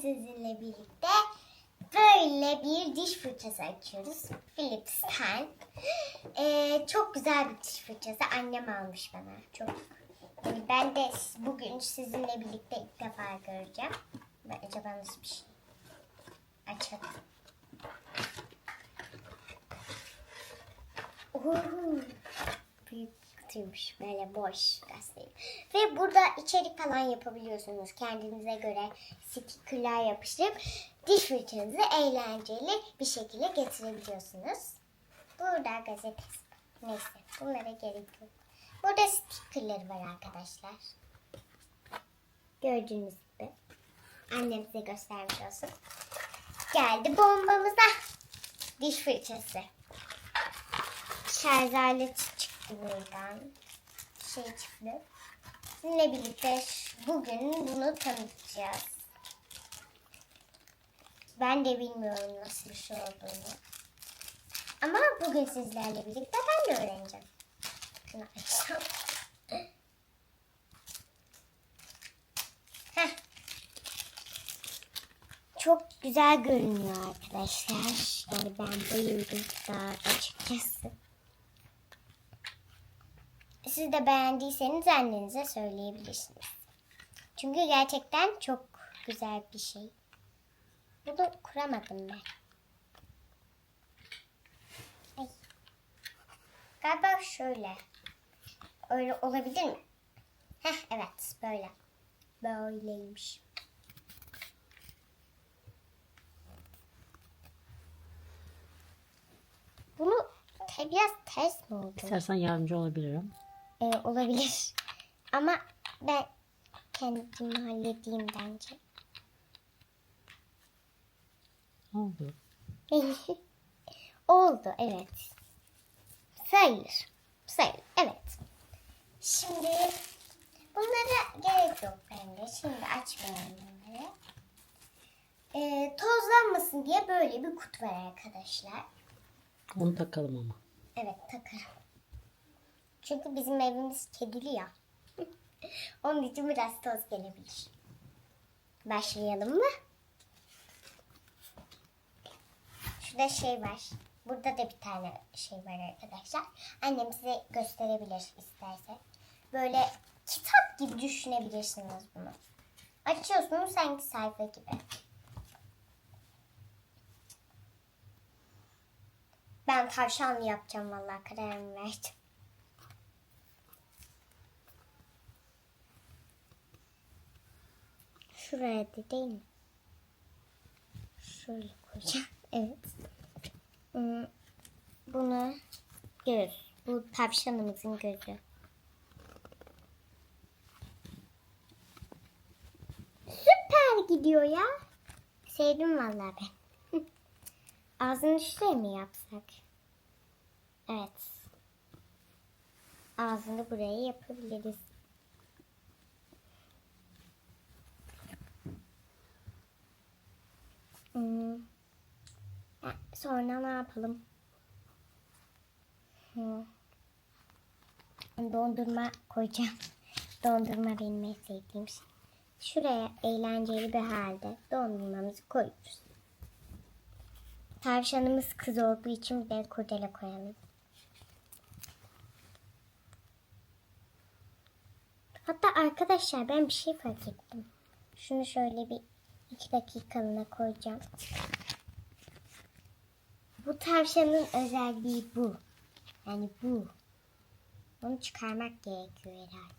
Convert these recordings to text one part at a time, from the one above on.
sizinle birlikte böyle bir diş fırçası açıyoruz. Philips'ten. Ee, çok güzel bir diş fırçası. Annem almış bana. Çok. Yani ben de bugün sizinle birlikte ilk defa göreceğim. Ben acaba nasıl bir şey? Açalım. Oo, büyük kutuymuş. Böyle boş göstereyim. Ve burada içerik falan yapabiliyorsunuz. Kendinize göre stickerlar yapıştırıp diş fırçanızı eğlenceli bir şekilde getirebiliyorsunuz. Burada gazetesi. Neyse bunlara gerek yok. Burada stickerları var arkadaşlar. Gördüğünüz gibi. Annem size göstermiş olsun. Geldi bombamıza. Diş fırçası. Şarj aleti buradan. Şey çıktı. Sizinle birlikte bugün bunu tanıtacağız. Ben de bilmiyorum nasıl bir şey olduğunu. Ama bugün sizlerle birlikte ben de öğreneceğim. Şunu. Heh. Çok güzel görünüyor arkadaşlar. Yani ben bayıldım daha açıkçası. Siz de beğendiyseniz annenize söyleyebilirsiniz. Çünkü gerçekten çok güzel bir şey. Bunu kuramadım ben. Ay. Galiba şöyle. Öyle olabilir mi? Heh evet böyle. Böyleymiş. Bunu te- biraz ters mi oldu? İstersen yardımcı olabilirim. Ee, olabilir. Ama ben kendim halledeyim bence. Oldu? Oldu evet. Sayılır. Sayılır evet. Şimdi bunlara gerek yok bence. Şimdi açmayalım bunları. Ee, tozlanmasın diye böyle bir kutu var arkadaşlar. Onu takalım ama. Evet takarım. Çünkü bizim evimiz kedili ya. Onun için biraz toz gelebilir. Başlayalım mı? Şurada şey var. Burada da bir tane şey var arkadaşlar. Annem size gösterebilir isterse. Böyle kitap gibi düşünebilirsiniz bunu. Açıyorsunuz sanki sayfa gibi. Ben tavşanlı yapacağım vallahi kararımı verdim. Şuraya da değil mi? Şöyle koyacağım. Evet. Hmm, Bunu göz. Bu tavşanımızın gözü. Süper gidiyor ya. Sevdim vallahi ben. Ağzını şuraya mı yapsak? Evet. Ağzını buraya yapabiliriz. Hmm. Ha, Sonra ne yapalım? Hmm. Dondurma koyacağım. Dondurma benim en sevdiğim şey. Şuraya eğlenceli bir halde dondurmamızı koyuyoruz. Tavşanımız kız olduğu için bir de kurdele koyalım. Hatta arkadaşlar ben bir şey fark ettim. Şunu şöyle bir iki dakikalığına koyacağım. Bu tavşanın özelliği bu. Yani bu. Bunu çıkarmak gerekiyor herhalde.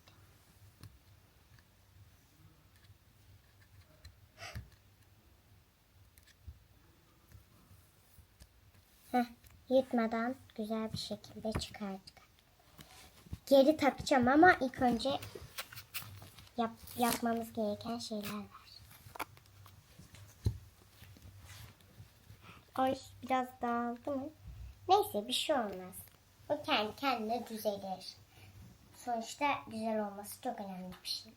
Heh, yırtmadan güzel bir şekilde çıkardık. Geri takacağım ama ilk önce yap, yapmamız gereken şeyler var. Ay biraz dağıldı mı? Neyse bir şey olmaz. O kendi kendine düzelir. Sonuçta güzel olması çok önemli bir şey.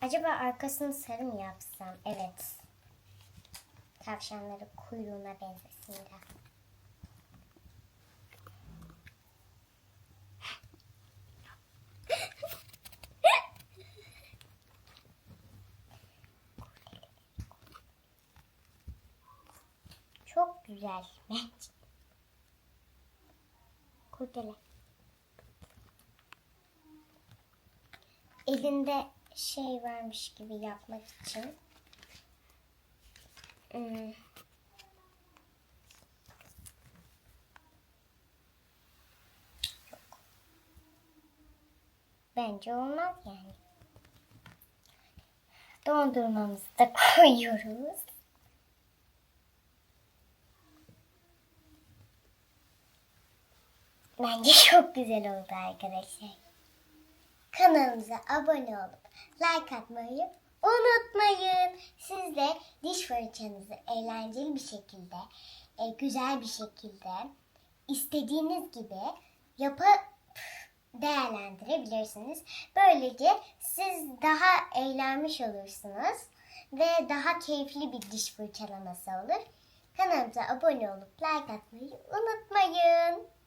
Acaba arkasını sarı mı yapsam? Evet. Tavşanları kuyruğuna benzesin de. Güzel bence. Kurdele. Elinde şey varmış gibi yapmak için. Hmm. Bence olmaz yani. Dondurmamızı da koyuyoruz. Bence çok güzel oldu arkadaşlar. Kanalımıza abone olup like atmayı unutmayın. Siz de diş fırçanızı eğlenceli bir şekilde, e, güzel bir şekilde istediğiniz gibi yapıp değerlendirebilirsiniz. Böylece siz daha eğlenmiş olursunuz ve daha keyifli bir diş fırçalaması olur. Kanalımıza abone olup like atmayı unutmayın.